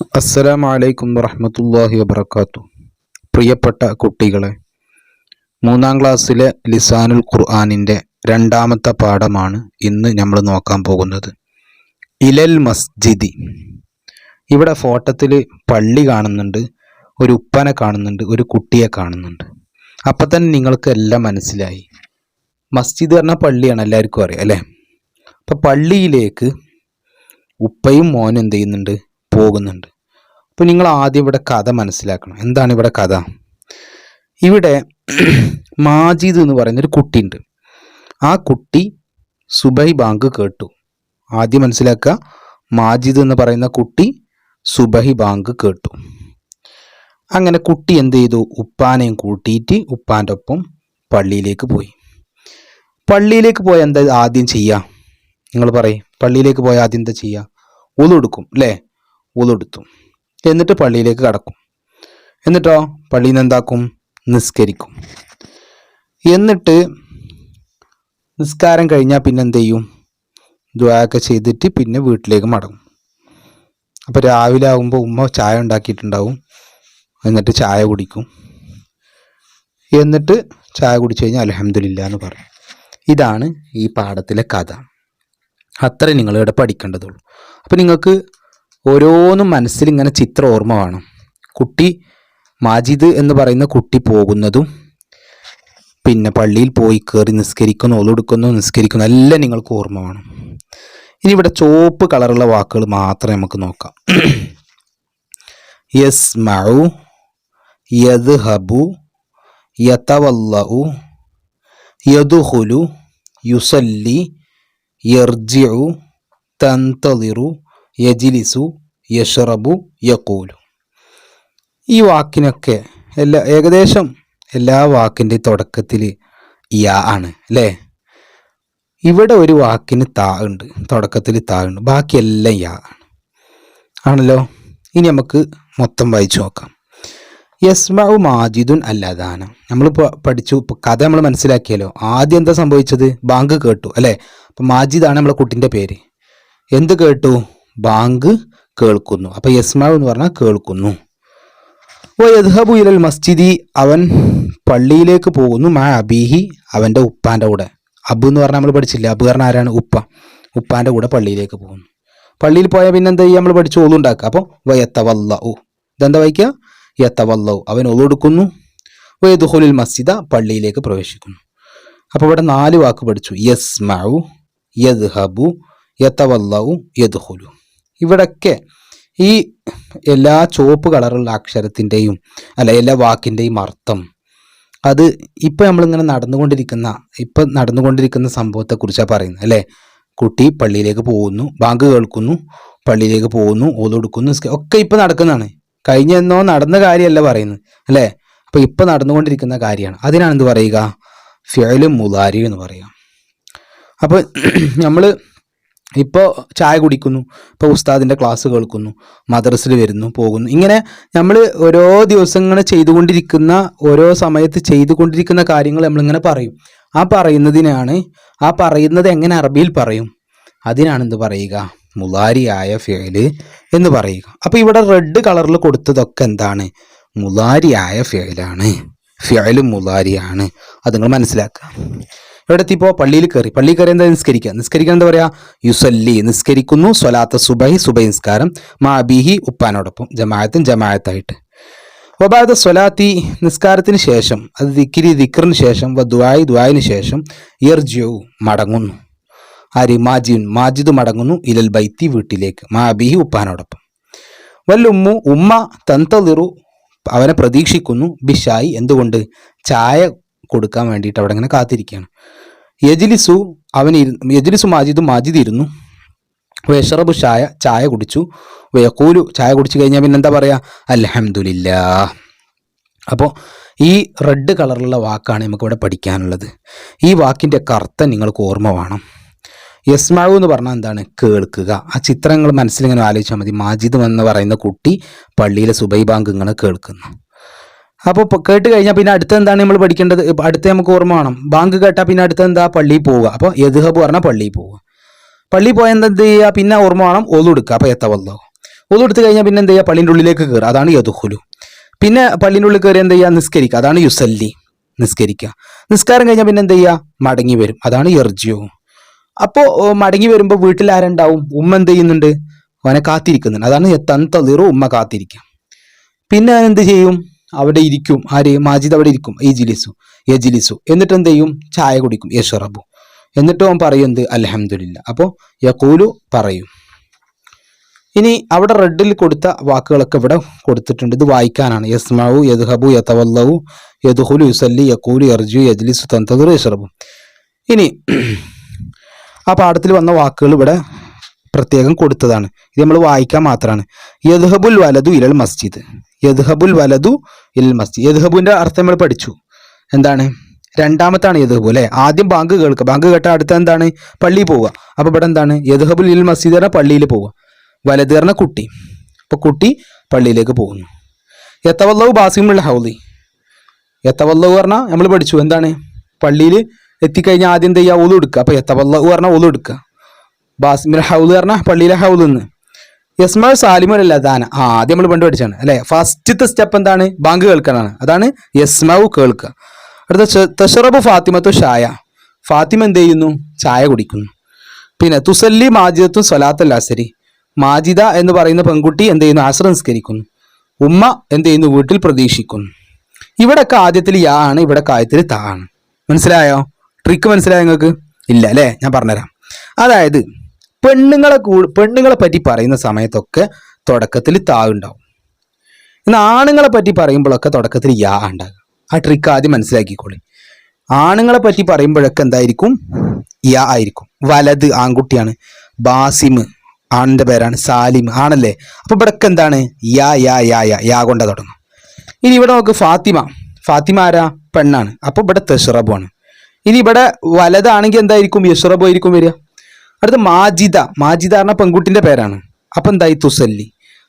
അസ്സലാമു അലൈക്കും വറഹ്മത്തുള്ളാഹി വബറകാത്തു. പ്രിയപ്പെട്ട കുട്ടികളെ മൂന്നാം ക്ലാസ്സിലെ ലിസാനുൽ ഖുർആാനിന്റെ രണ്ടാമത്തെ പാഠമാണ് ഇന്ന് നമ്മൾ നോക്കാൻ പോകുന്നത്. ഇലൽ മസ്ജിദി. ഇവിടെ ഫോട്ടത്തിൽ പള്ളി കാണുന്നുണ്ട് ഒരു ഉപ്പനെ കാണുന്നുണ്ട് ഒരു കുട്ടിയെ കാണുന്നുണ്ട്. അപ്പം തന്നെ നിങ്ങൾക്ക് എല്ലാം മനസ്സിലായി. മസ്ജിദ് പറഞ്ഞാൽ പള്ളിയാണ് എല്ലാവർക്കും അറിയാം അല്ലേ? അപ്പം പള്ളിയിലേക്ക് ഉപ്പയും മോനും എന്ത് ചെയ്യുന്നുണ്ട്? പോകുന്നുണ്ട്. അപ്പോൾ നിങ്ങൾ ആദ്യം ഇവിടെ കഥ മനസ്സിലാക്കണം. എന്താണ് ഇവിടെ കഥ? ഇവിടെ മാജിദ് എന്ന് പറയുന്ന ഒരു കുട്ടിയുണ്ട്. ആ കുട്ടി സുബൈ ബാങ്ക് കേട്ടു. ആദ്യം മനസ്സിലാക്കുക മാജിദ് എന്ന് പറയുന്ന കുട്ടി സുബഹി ബാങ്ക് കേട്ടു. അങ്ങനെ കുട്ടി എന്ത് ചെയ്തു? ഉപ്പാനെയും കൂട്ടിയിട്ട് ഉപ്പാന്റെ ഒപ്പം പള്ളിയിലേക്ക് പോയി. പള്ളിയിലേക്ക് പോയാൽ എന്താ ആദ്യം ചെയ്യുക? നിങ്ങൾ പറയും പള്ളിയിലേക്ക് പോയാൽ ആദ്യം എന്താ ചെയ്യുക? ഉളുടുക്കും അല്ലേ? ഉളുടുത്തു എന്നിട്ട് പള്ളിയിലേക്ക് കടക്കും. എന്നിട്ടോ? പള്ളിയിൽ നിന്ന് എന്താക്കും? നിസ്കരിക്കും. എന്നിട്ട് നിസ്കാരം കഴിഞ്ഞാൽ പിന്നെ എന്ത് ചെയ്യും? ദ്വായൊക്കെ ചെയ്തിട്ട് പിന്നെ വീട്ടിലേക്ക് മടങ്ങും. അപ്പോൾ രാവിലെ ആകുമ്പോൾ ഉമ്മ ചായ ഉണ്ടാക്കിയിട്ടുണ്ടാവും. എന്നിട്ട് ചായ കുടിക്കും. എന്നിട്ട് ചായ കുടിച്ചു കഴിഞ്ഞാൽ അലഹമില്ല എന്ന് പറയും. ഇതാണ് ഈ പാഠത്തിലെ കഥ. അത്രേ നിങ്ങളിവിടെ പഠിക്കേണ്ടതുള്ളൂ. അപ്പോൾ നിങ്ങൾക്ക് ഓരോന്നും മനസ്സിൽ ഇങ്ങനെ ചിത്ര ഓർമ്മ വേണം. കുട്ടി മാജിദ് എന്ന് പറയുന്ന കുട്ടി പോകുന്നതും പിന്നെ പള്ളിയിൽ പോയി കയറി നിസ്കരിക്കുന്നു ഒളെടുക്കുന്നു നിസ്കരിക്കുന്നു എല്ലാം നിങ്ങൾക്ക് ഓർമ്മ വേണം. ഇനി ഇവിടെ ചുവപ്പ് കളറുള്ള വാക്കുകൾ മാത്രമേ നമുക്ക് നോക്കാം. യസ് മഴു യദ് ഹബു യതവല്ലു യദുഹുലു യുസല്ലി യർജിഉ തന്തളിറു യജിലിസു യഷറബു യക്കൂലു ഈ വാക്കിനൊക്കെ എല്ലാ ഏകദേശം എല്ലാ വാക്കിന്റെ തുടക്കത്തിൽ യാ ആണ് അല്ലേ? ഇവിടെ ഒരു വാക്കിന് താ ഉണ്ട് തുടക്കത്തിൽ താ ഉണ്ട് ബാക്കിയെല്ലാം യാ ആണ്. ആണല്ലോ? ഇനി നമുക്ക് മൊത്തം വായിച്ചു നോക്കാം. യസ്മഉ മാജിദുൻ അല്ലാദാന. നമ്മളിപ്പോൾ പഠിച്ചു കഥ നമ്മൾ മനസ്സിലാക്കിയല്ലോ. ആദ്യം എന്താ സംഭവിച്ചത്? ബാങ്ക് കേട്ടു അല്ലേ? അപ്പം മാജിദാണ് നമ്മളെ കുട്ടിന്റെ പേര്. എന്ത് കേട്ടു? ബാങ്ക് കേൾക്കുന്നു. അപ്പൊ യസ്മാവ് എന്ന് പറഞ്ഞാൽ കേൾക്കുന്നു. ഓ യദ്ഹബു ഇലൽ മസ്ജിദി അവൻ പള്ളിയിലേക്ക് പോകുന്നു. മാ അബീഹി അവന്റെ ഉപ്പാന്റെ കൂടെ. അബു എന്ന് പറഞ്ഞാൽ നമ്മൾ പഠിച്ചില്ല? അബു പറഞ്ഞാൽ ആരാണ്? ഉപ്പ. ഉപ്പാന്റെ കൂടെ പള്ളിയിലേക്ക് പോകുന്നു. പള്ളിയിൽ പോയാൽ പിന്നെ എന്താ ചെയ്യുക നമ്മൾ പഠിച്ച് ഒളുണ്ടാക്കുക അപ്പോൾ വയത്തവല്ല ഓ ഇതെന്താ വായിക്കുക? യത്തവല്ലു അവൻ ഒളെടുക്കുന്നു വയദുഹുലിൽ മസ്ജിദ പള്ളിയിലേക്ക് പ്രവേശിക്കുന്നു. അപ്പോൾ ഇവിടെ നാല് വാക്ക് പഠിച്ചു. യസ്മഉ യദ്ഹബു യത്തവല്ലു യദ്ഹുലു ഇവിടൊക്കെ ഈ എല്ലാ ചുവപ്പ് കളറുള്ള അക്ഷരത്തിന്റെയും അല്ല എല്ലാ വാക്കിന്റെയും അർത്ഥം. അത് ഇപ്പം നമ്മളിങ്ങനെ നടന്നുകൊണ്ടിരിക്കുന്ന ഇപ്പം നടന്നുകൊണ്ടിരിക്കുന്ന സംഭവത്തെക്കുറിച്ചാണ് പറയുന്നത് അല്ലേ? കുട്ടി പള്ളിയിലേക്ക് പോകുന്നു ബാങ്ക് കേൾക്കുന്നു പള്ളിയിലേക്ക് പോകുന്നു ഓതൊടുക്കുന്നു ഒക്കെ ഇപ്പം നടക്കുന്നതാണ്. കഴിഞ്ഞ എന്നോ നടന്ന കാര്യമല്ല പറയുന്നത് അല്ലേ? അപ്പം ഇപ്പം നടന്നുകൊണ്ടിരിക്കുന്ന കാര്യമാണ്. അതിനാണ് എന്ത് പറയുക? ഫിയലും മുതാരി എന്ന് പറയുക. അപ്പോൾ നമ്മൾ ഇപ്പോൾ ചായ കുടിക്കുന്നു ഇപ്പോൾ ഉസ്താദിന്റെ ക്ലാസ് കേൾക്കുന്നു മദ്രസിൽ വരുന്നു പോകുന്നു. ഇങ്ങനെ നമ്മൾ ഓരോ ദിവസങ്ങൾ ചെയ്തുകൊണ്ടിരിക്കുന്ന ഓരോ സമയത്ത് ചെയ്തുകൊണ്ടിരിക്കുന്ന കാര്യങ്ങൾ നമ്മളിങ്ങനെ പറയും. ആ പറയുന്നതിനാണ് ആ പറയുന്നത് എങ്ങനെ അറബിയിൽ പറയും? അതിനാണ് എന്ത് പറയുക? മുലാരിയായ ഫേൽ എന്ന് പറയുക. അപ്പോൾ ഇവിടെ റെഡ് കളറിൽ കൊടുത്തതൊക്കെ എന്താണ്? മുലാരിയായ ഫേലാണ് ഫേൽ മുലാരിയാണ്. അത് നിങ്ങൾ മനസ്സിലാക്കുക. ഇവിടെ ഇപ്പോൾ പള്ളിയിൽ കയറി പള്ളിയിൽ കയറി എന്താ നിസ്കരിക്കുക? നിസ്കരിക്കാൻ എന്താ പറയുക യുസല്ലി നിസ്കരിക്കുന്നു. സ്വലാത്ത സുബൈ സുബൈ നിസ്കാരം മാ ബിഹി ഉപ്പാനോടൊപ്പം. ജമായത്തും ജമായത്തായിട്ട് വബാദ സ്വലാത്തി നിസ്കാരത്തിന് ശേഷം അത് ദിക്കിരി ദിക്കറിന് ശേഷം വ ദുആയിന് ശേഷം ഇർജിയു മടങ്ങുന്നു. ആരി? മാജിൻ മാജിദ് മടങ്ങുന്നു ഇലൽ ബൈത്തി വീട്ടിലേക്ക്. മാ ബിഹി ഉപ്പാനോടൊപ്പം വല്ലുമ്മു ഉമ്മ തന്തതിറു അവനെ പ്രതീക്ഷിക്കുന്നു. ബിഷായി എന്തുകൊണ്ട്? ചായ കൊടുക്കാൻ വേണ്ടിയിട്ട് അവിടെ ഇങ്ങനെ കാത്തിരിക്കുകയാണ്. യജിലിസു അവൻ യജിലിസു മാജിദും മാജിദ് ഇരുന്നു. വേഷറബു ചായ ചായ കുടിച്ചു. വേക്കൂലു ചായ കുടിച്ചു കഴിഞ്ഞാൽ പിന്നെ എന്താ പറയുക അൽഹംദുലില്ലാ അപ്പോൾ ഈ റെഡ് കളറുള്ള വാക്കാണ് നമുക്കിവിടെ പഠിക്കാനുള്ളത്. ഈ വാക്കിന്റെ കർത്ത നിങ്ങൾക്ക് ഓർമ്മ വേണം. യസ്മാവു എന്ന് പറഞ്ഞാൽ എന്താണ്? കേൾക്കുക. ആ ചിത്രങ്ങൾ മനസ്സിലിങ്ങനെ ആലോചിച്ചാൽ മതി. മാജിദ് എന്ന് പറയുന്ന കുട്ടി പള്ളിയിലെ സുബൈ ബാങ്ക് ഇങ്ങനെ കേൾക്കുന്നു. അപ്പോൾ കേട്ട് കഴിഞ്ഞാൽ പിന്നെ അടുത്ത എന്താണ് നമ്മൾ പഠിക്കേണ്ടത്? അടുത്ത നമുക്ക് ഓർമ്മ വേണം. ബാങ്ക് കേട്ടാൽ പിന്നെ അടുത്ത എന്താ പള്ളിയിൽ പോവുക. അപ്പോൾ യദ്ഹബ് പറഞ്ഞാൽ പള്ളിയിൽ പോവുക. പള്ളിയിൽ പോയാൽ എന്താ ചെയ്യുക പിന്നെ ഓർമ്മ വേണം ഒതു എടുക്കുക. അപ്പോൾ എത്തവല്ലോ ഒതു എടുത്ത് കഴിഞ്ഞാൽ പിന്നെ എന്ത് ചെയ്യുക പള്ളിന്റെ ഉള്ളിലേക്ക് കയറുക അതാണ് യദുഹുലു. പിന്നെ പള്ളിന്റെ ഉള്ളിൽ കയറി എന്ത് ചെയ്യുക നിസ്കരിക്കുക. അതാണ് യുസല്ലി. നിസ്കരിക്കുക. നിസ്കാരം കഴിഞ്ഞാൽ പിന്നെ എന്ത് ചെയ്യുക മടങ്ങി വരും. അതാണ് എർജിയോ അപ്പോൾ മടങ്ങി വരുമ്പോൾ വീട്ടിൽ ആരുണ്ടാവും? ഉമ്മ എന്ത് ചെയ്യുന്നുണ്ട്? അവനെ കാത്തിരിക്കുന്നുണ്ട്. അതാണ് തന്തളിറു ഉമ്മ കാത്തിരിക്കുക. പിന്നെ അവൻ എന്ത് ചെയ്യും? അവിടെ ഇരിക്കും. ആര്? മാജിദ് അവിടെ ഇരിക്കും. ഈജിലിസു ജിലിസു. എന്നിട്ട് എന്ത് ചെയ്യും? ചായ കുടിക്കും. യഷറബു എന്നിട്ട് അവൻ പറയുന്നത് അലഹമില്ല അപ്പോൾ യക്കൂലു പറയും. ഇനി അവിടെ റെഡിൽ കൊടുത്ത വാക്കുകളൊക്കെ ഇവിടെ കൊടുത്തിട്ടുണ്ട്. ഇത് വായിക്കാനാണ്. യസ്മാവു യദ്ഹബു യതവല്ലവു യദ്ഹുലു യുസല്ലി യക്കൂലു യർജു യജ്ലിസു തന്തതുർ യഷറബു ഇനി ആ പാഠത്തിൽ വന്ന വാക്കുകൾ ഇവിടെ പ്രത്യേകം കൊടുത്തതാണ്. ഇത് നമ്മൾ വായിക്കാൻ മാത്രമാണ് യദ്ഹബുൽ വലതു ഇലൽ മസ്ജിദ്. യദ്ഹബുൽ വലതു ഇൽ മസ്ജിദ്. യദ്ഹബുവിന്റെ അർത്ഥം നമ്മൾ പഠിച്ചു. എന്താണ്? രണ്ടാമത്താണ് യദ്ഹബു അല്ലെ? ആദ്യം ബാങ്ക് കേൾക്കുക. ബാങ്ക് കേട്ട അടുത്ത എന്താണ്? പള്ളിയിൽ പോവുക. അപ്പോൾ ഇവിടെ എന്താണ്? യദ്ഹബുൽ ഇൽ മസ്ജിദ് പറഞ്ഞാൽ പള്ളിയിൽ പോവുക. വലത് പറഞ്ഞ കുട്ടി. അപ്പോൾ കുട്ടി പള്ളിയിലേക്ക് പോകുന്നു. യത്തവല്ലവ് ബാസിമുള്ള ഹൗലി. യത്തവല്ലവ് പറഞ്ഞാൽ നമ്മൾ പഠിച്ചു. എന്താണ്? പള്ളിയിൽ എത്തിക്കഴിഞ്ഞാൽ ആദ്യം എന്ത് ചെയ്യുക? ഒതു എടുക്കുക. അപ്പൊ യത്തവല്ലവ് പറഞ്ഞാൽ ഒതു എടുക്കുക. ബാസിമിൽ ഹൗൽ പറഞ്ഞാൽ പള്ളിയിലെ ഹൗലിൽ നിന്ന് യസ്മൽ സാലിമുൽ അദാന ആ ആദ്യം നമ്മൾ പണ്ട് പഠിച്ചാണ് അല്ലെ? ഫസ്റ്റത്തെ സ്റ്റെപ്പ് എന്താണ്? ബാങ്ക് കേൾക്കാനാണ് അതാണ് യസ്മാവ് കേൾക്കുക അടുത്ത തഷറബ് ഫാത്തിമത്തു ഷായ. ഫാത്തിമ എന്ത് ചെയ്യുന്നു? ചായ കുടിക്കുന്നു. പിന്നെ തുസല്ലി മാജിദത്തും സ്വലാത്തൽ അസരി. മാജിദ എന്ന് പറയുന്ന പെൺകുട്ടി എന്ത് ചെയ്യുന്നു? ആശ്ര നിസ്കരിക്കുന്നു ഉമ്മ എന്ത് ചെയ്യുന്നു? വീട്ടിൽ പ്രതീക്ഷിക്കുന്നു. ഇവിടൊക്കെ ആദ്യത്തിൽ യാ ആണ് ഇവിടെ കാര്യത്തിൽ താ ആണ്. മനസ്സിലായോ? ട്രിക്ക് മനസ്സിലായോ നിങ്ങൾക്ക്? ഇല്ല അല്ലേ? ഞാൻ പറഞ്ഞുതരാം. അതായത് പെണ്ണുങ്ങളെ കൂ പെണ്ണുങ്ങളെ പറ്റി പറയുന്ന സമയത്തൊക്കെ തുടക്കത്തിൽ താ ഉണ്ടാവും. എന്നാൽ ആണുങ്ങളെ പറ്റി പറയുമ്പോഴൊക്കെ തുടക്കത്തിൽ യാ ഉണ്ടാകും. ആ ട്രിക്ക് ആദ്യം മനസ്സിലാക്കിക്കോളി. ആണുങ്ങളെ പറ്റി പറയുമ്പോഴൊക്കെ എന്തായിരിക്കും? യാ ആയിരിക്കും. വലത് ആൺകുട്ടിയാണ്. ബാസിമ് ആണിന്റെ പേരാണ്. സാലിം ആണല്ലേ? അപ്പൊ ഇവിടൊക്കെ എന്താണ്? യാ യാ യാ യാ യാ കൊണ്ട തുടങ്ങും. ഇനി ഇവിടെ നോക്ക് ഫാത്തിമ. ഫാത്തിമ ആരാ? പെണ്ണാണ്. അപ്പൊ ഇവിടെ തെഷറബു ആണ്. ഇനി ഇവിടെ വലതാണെങ്കിൽ എന്തായിരിക്കും? യഷറബു ആയിരിക്കും വരിക. അടുത്ത മാജിദ. മാജിദ പറഞ്ഞ പെൺകുട്ടിന്റെ പേരാണ്. അപ്പൊ എന്തായി? തുസല്ലി.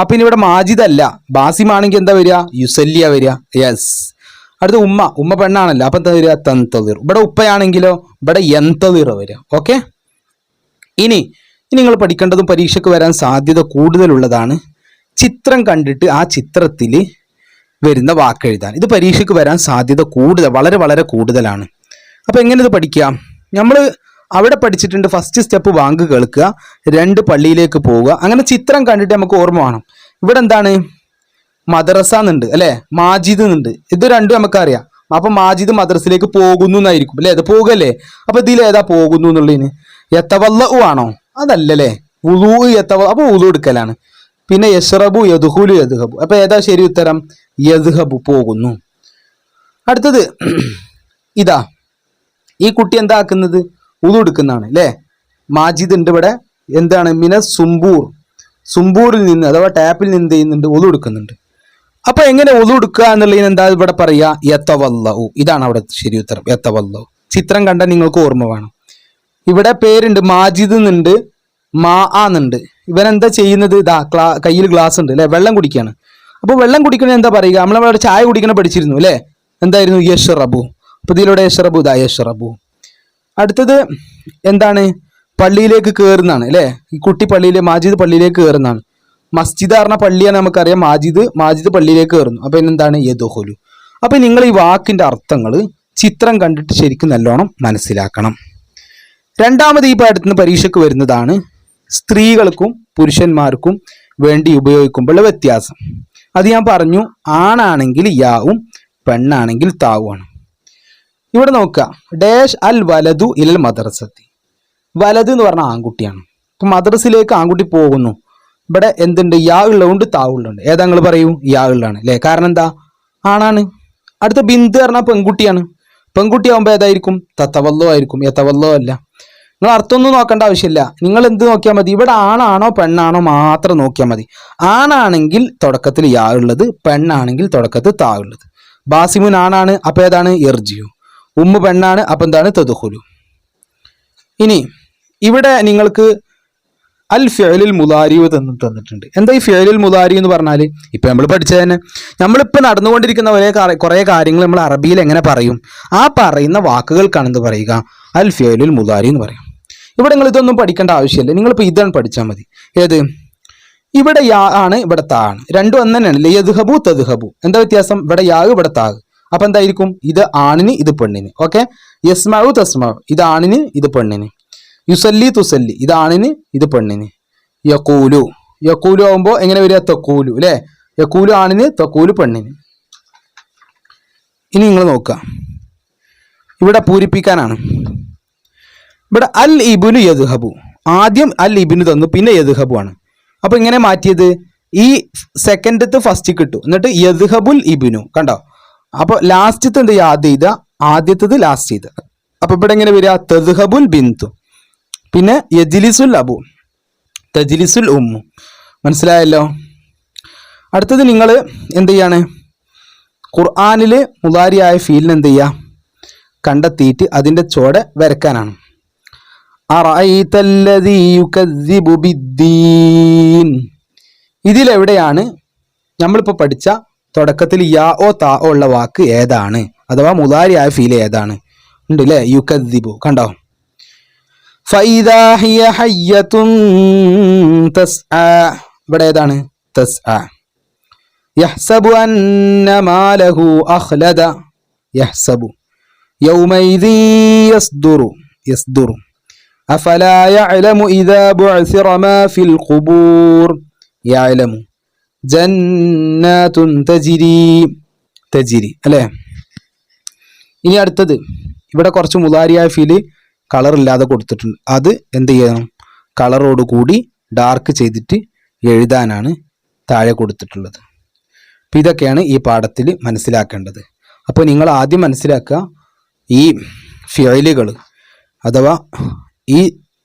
അപ്പൊ ഇനി ഇവിടെ മാജിദ് അല്ല. ബാസിമാണെങ്കിൽ എന്താ വരിക? യുസല്ലിയ വരിക. യെസ് അടുത്ത ഉമ്മ. ഉമ്മ പെണ്ണാണല്ലോ. അപ്പൊ എന്താ വരിക? തന്തതിർ ഇവിടെ ഉപ്പയാണെങ്കിലോ? ഇവിടെ യന്തതിർ വരിക. ഓക്കെ ഇനി ഇനി നിങ്ങൾ പഠിക്കേണ്ടതും പരീക്ഷയ്ക്ക് വരാൻ സാധ്യത കൂടുതലുള്ളതാണ് ചിത്രം കണ്ടിട്ട് ആ ചിത്രത്തിൽ വരുന്ന വാക്കെഴുതാൻ. ഇത് പരീക്ഷയ്ക്ക് വരാൻ സാധ്യത കൂടുതൽ വളരെ വളരെ കൂടുതലാണ്. അപ്പൊ എങ്ങനെ ഇത് പഠിക്കാം? നമ്മൾ അവിടെ പഠിച്ചിട്ടുണ്ട് ഫസ്റ്റ് സ്റ്റെപ്പ് ബാങ്ക് കേൾക്കുക രണ്ട് പള്ളിയിലേക്ക് പോവുക. അങ്ങനെ ചിത്രം കണ്ടിട്ട് നമുക്ക് ഓർമ്മ വേണം. ഇവിടെ എന്താണ്? മദ്രസ എന്നുണ്ട് അല്ലെ? മാജിദ് എന്നുണ്ട്. ഇത് രണ്ടും നമുക്കറിയാം. അപ്പൊ മാജിദ് മദ്രസയിലേക്ക് പോകുന്നു എന്നായിരിക്കും അല്ലെ? അത് പോകല്ലേ അപ്പൊ ഇതിൽ ഏതാ പോകുന്നു എന്നുള്ളതിന്? എത്തവല്ല ആണോ? അതല്ലല്ലേ? ഉളു എത്തവ അപ്പൊ ഉളു എടുക്കലാണ്. പിന്നെ യഷ്റബു യദുഹുലു യദുഹബു. അപ്പൊ ഏതാ ശരി ഉത്തരം? യദുഹബു പോകുന്നു. അടുത്തത് ഇതാ. ഈ കുട്ടി എന്താ ഉളു എടുക്കുന്നതാണ് അല്ലേ മാജിദ് ഉണ്ട് ഇവിടെ. എന്താണ്? മിന സുംബൂർ. സുംബൂറിൽ നിന്ന് അഥവാ ടാപ്പിൽ നിന്ന് ചെയ്യുന്നുണ്ട്? ഒതു എടുക്കുന്നുണ്ട് അപ്പൊ എങ്ങനെ ഒതു എടുക്കുക എന്നുള്ളതിന് എന്താ ഇവിടെ പറയുക? യത്തവല്ലവു ഇതാണ് അവിടെ ശരി ഉത്തരം. യത്തവല്ലവു ചിത്രം കണ്ടാൽ നിങ്ങൾക്ക് ഓർമ്മ വേണം. ഇവിടെ പേരുണ്ട് മാജിദ് എന്നുണ്ട് മാ ആന്നുണ്ട് ഇവനെന്താ ചെയ്യുന്നത്? ഇതാ ക്ലാ കയ്യിൽ ഗ്ലാസ് ഉണ്ട് അല്ലെ വെള്ളം കുടിക്കുകയാണ് അപ്പൊ വെള്ളം കുടിക്കണ എന്താ പറയുക? നമ്മളവിടെ ചായ കുടിക്കണ പഠിച്ചിരുന്നു അല്ലെ എന്തായിരുന്നു? യഷറബു അപ്പൊ ഇതിലൂടെ യഷറബു ഇതാ യഷറബു അടുത്തത് എന്താണ്? പള്ളിയിലേക്ക് കയറുന്നതാണ് അല്ലേ? ഈ കുട്ടി പള്ളിയിലെ മാജിദ് പള്ളിയിലേക്ക് കയറുന്നതാണ് മസ്ജിദ് പറഞ്ഞ പള്ളിയാണ് നമുക്കറിയാം മാജിദ്. മാജിദ് പള്ളിയിലേക്ക് കയറുന്നു അപ്പൊ എന്താണ് യദുഹുലു. അപ്പൊ നിങ്ങൾ ഈ വാക്കിന്റെ അർത്ഥങ്ങൾ ചിത്രം കണ്ടിട്ട് ശരിക്കും നല്ലോണം മനസ്സിലാക്കണം. രണ്ടാമത് ഈ പാഠത്തിന് പരീക്ഷയ്ക്ക് വരുന്നതാണ് സ്ത്രീകൾക്കും പുരുഷന്മാർക്കും വേണ്ടി ഉപയോഗിക്കുമ്പോഴുള്ള വ്യത്യാസം. അത് ഞാൻ പറഞ്ഞു ആണാണെങ്കിൽ യാവും പെണ്ണാണെങ്കിൽ താവുമാണ്. ഇവിടെ നോക്കുക. ഡാഷ് അൽ വലതു ഇലൽ മദ്രസത്തി. വലത് എന്ന് പറഞ്ഞാൽ ആൺകുട്ടിയാണ്. അപ്പൊ മദ്രസിലേക്ക് ആൺകുട്ടി പോകുന്നു. ഇവിടെ എന്തുണ്ട്? യാ ഉള്ളതുകൊണ്ട് താ ഉള്ളതുണ്ട്. ഏതാ നിങ്ങൾ പറയൂ? യാ അല്ലേ കാരണം എന്താ? ആണാണ്. അടുത്ത ബിന്ദു പറഞ്ഞാൽ പെൺകുട്ടിയാണ്. പെൺകുട്ടി ആവുമ്പോൾ ഏതായിരിക്കും? തത്തവല്ലോ ആയിരിക്കും. യത്തവല്ലോ അല്ല. നിങ്ങൾ അർത്ഥമൊന്നും നോക്കേണ്ട ആവശ്യമില്ല. നിങ്ങൾ എന്ത് നോക്കിയാൽ മതി. ഇവിടെ ആണാണോ പെണ്ണാണോ മാത്രം നോക്കിയാൽ മതി. ആണാണെങ്കിൽ തുടക്കത്തിൽ യാ ഉള്ളത് പെണ്ണാണെങ്കിൽ തുടക്കത്തിൽ താ ഉള്ളത്. ബാസിമുൻ ആണാണ്. അപ്പോൾ ഏതാണ്? എർജിയു. ഉമ്മ പെണ്ണാണ് അപ്പം എന്താണ്? തതുഹുലു ഇനി ഇവിടെ നിങ്ങൾക്ക് അൽ ഫിയലിൽ മുതാരി തന്നു തന്നിട്ടുണ്ട്. എന്താ ഈ ഫിയലിൽ മുതാരി എന്ന് പറഞ്ഞാൽ ഇപ്പം നമ്മൾ പഠിച്ചത് തന്നെ. നമ്മളിപ്പോൾ നടന്നുകൊണ്ടിരിക്കുന്ന ഒരേ കുറേ കാര്യങ്ങൾ നമ്മൾ അറബിയിൽ എങ്ങനെ പറയും? ആ പറയുന്ന വാക്കുകൾക്കാണ് എന്ത് പറയുക? അൽ ഫിയലിൽ മുതാരി എന്ന് പറയും. ഇവിടെ നിങ്ങൾ ഇതൊന്നും പഠിക്കേണ്ട ആവശ്യമില്ല. നിങ്ങളിപ്പോൾ ഇതാണ് പഠിച്ചാൽ മതി. ഏത്? ഇവിടെ യാ ആണ് ഇവിടെ താ ആണ്. രണ്ടും ഒന്ന് തന്നെയാണ് യദ്ഹബു തദ്ഹബു. എന്താ വ്യത്യാസം? ഇവിടെ യാഗ് ഇവിടെ താഗ് അപ്പൊ എന്തായിരിക്കും? ഇത് ആണിന് ഇത് പെണ്ണിന്. ഓക്കെ യസ്മാവു തസ്മാവ് ഇത് ആണിന് ഇത് പെണ്ണിന്. യുസല്ലി തുസല്ലി. ഇത് ആണിന് ഇത് പെണ്ണിന്. യക്കൂലു യക്കൂലു ആവുമ്പോ എങ്ങനെ വരിക? തൊക്കൂലു അല്ലെ യക്കൂലു ആണിന് തൊക്കൂലു പെണ്ണിന്. ഇനി നിങ്ങൾ നോക്കുക. ഇവിടെ പൂരിപ്പിക്കാനാണ്. ഇവിടെ അൽ ഇബുനു യദ്ഹബു. ആദ്യം അൽ ഇബിനു തന്നു പിന്നെ യദ്ഹബു ആണ്. അപ്പൊ ഇങ്ങനെ മാറ്റിയത്. ഈ സെക്കൻഡ് ഫസ്റ്റ് കിട്ടും. എന്നിട്ട് യദ്ഹബുൽ ഇബിനു. കണ്ടോ? അപ്പൊ ലാസ്റ്റത്തെ എന്ത് ചെയ്യുക? ആദ്യം ചെയ്ത ആദ്യത്തത് ലാസ്റ്റ് ചെയ്ത്. അപ്പൊ ഇവിടെ എങ്ങനെ വരിക? തദ്ഹബുൽ ബിന്തു. പിന്നെ യജിലിസുൽ അബു. തജിലിസുൽ ഉമ്മു. മനസ്സിലായല്ലോ? അടുത്തത് നിങ്ങൾ എന്ത് ചെയ്യാണ്? ഖുർആാനിൽ മുതാരിയായ ഫീലിന് എന്ത് ചെയ്യുക? കണ്ടെത്തിയിട്ട് അതിന്റെ ചോടെ വരക്കാനാണ് ഇതിലെവിടെയാണ്? നമ്മളിപ്പോൾ പഠിച്ച തുടക്കത്തിൽ യാ ഓ താ ഓ ഉള്ള വാക്ക് ഏതാണ് അഥവാ മുതാരിയായ ഫീൽ ഏതാണ് ഉണ്ട് അല്ലേ യുക്കദ്ദിബു കണ്ടോ ഫൈദാ ഹിയ ഹയ്യത്തുൻ തസ്ആ ഇവിടെ ഏതാണ് തസ്ആ യഹ്സബു അന്ന മാലഹു അഖ്ലദ യഹ്സബു يومئذ يصدر يصدر أفلا يعلم إذا بعثر ما في القبور يعلم ജന്നത്തുൻ തജിരി. തജിരി അല്ലേ? ഇനി അടുത്തത്. ഇവിടെ കുറച്ച് മുതാരിയായ ഫീൽ കളർ ഇല്ലാതെ കൊടുത്തിട്ടുണ്ട്. അത് എന്ത് ചെയ്യണം? കളറോട് കൂടി ഡാർക്ക് ചെയ്തിട്ട് എഴുതാനാണ് താഴെ കൊടുത്തിട്ടുള്ളത്. അപ്പം ഇതൊക്കെയാണ് ഈ പാഠത്തിൽ മനസ്സിലാക്കേണ്ടത്. അപ്പോൾ നിങ്ങൾ ആദ്യം മനസ്സിലാക്കുക ഈ ഫെയിലുകൾ അഥവാ ഈ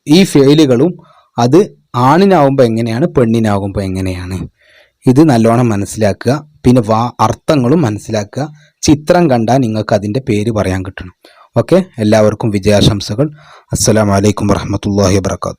ഈ ഫെയിലുകളും അത് ആണിനാവുമ്പോൾ എങ്ങനെയാണ് പെണ്ണിനാകുമ്പോൾ എങ്ങനെയാണ്? ഇത് നല്ലോണം മനസ്സിലാക്കുക. പിന്നെ വാ അർത്ഥങ്ങളും മനസ്സിലാക്കുക. ചിത്രം കണ്ടാൽ നിങ്ങൾക്ക് അതിന്റെ പേര് പറയാൻ കിട്ടണം. ഓക്കെ? എല്ലാവർക്കും വിജയാശംസകൾ. അസ്സലാമലൈക്കും വറഹമത്തല്ലാഹി വാബർക്കാത്തു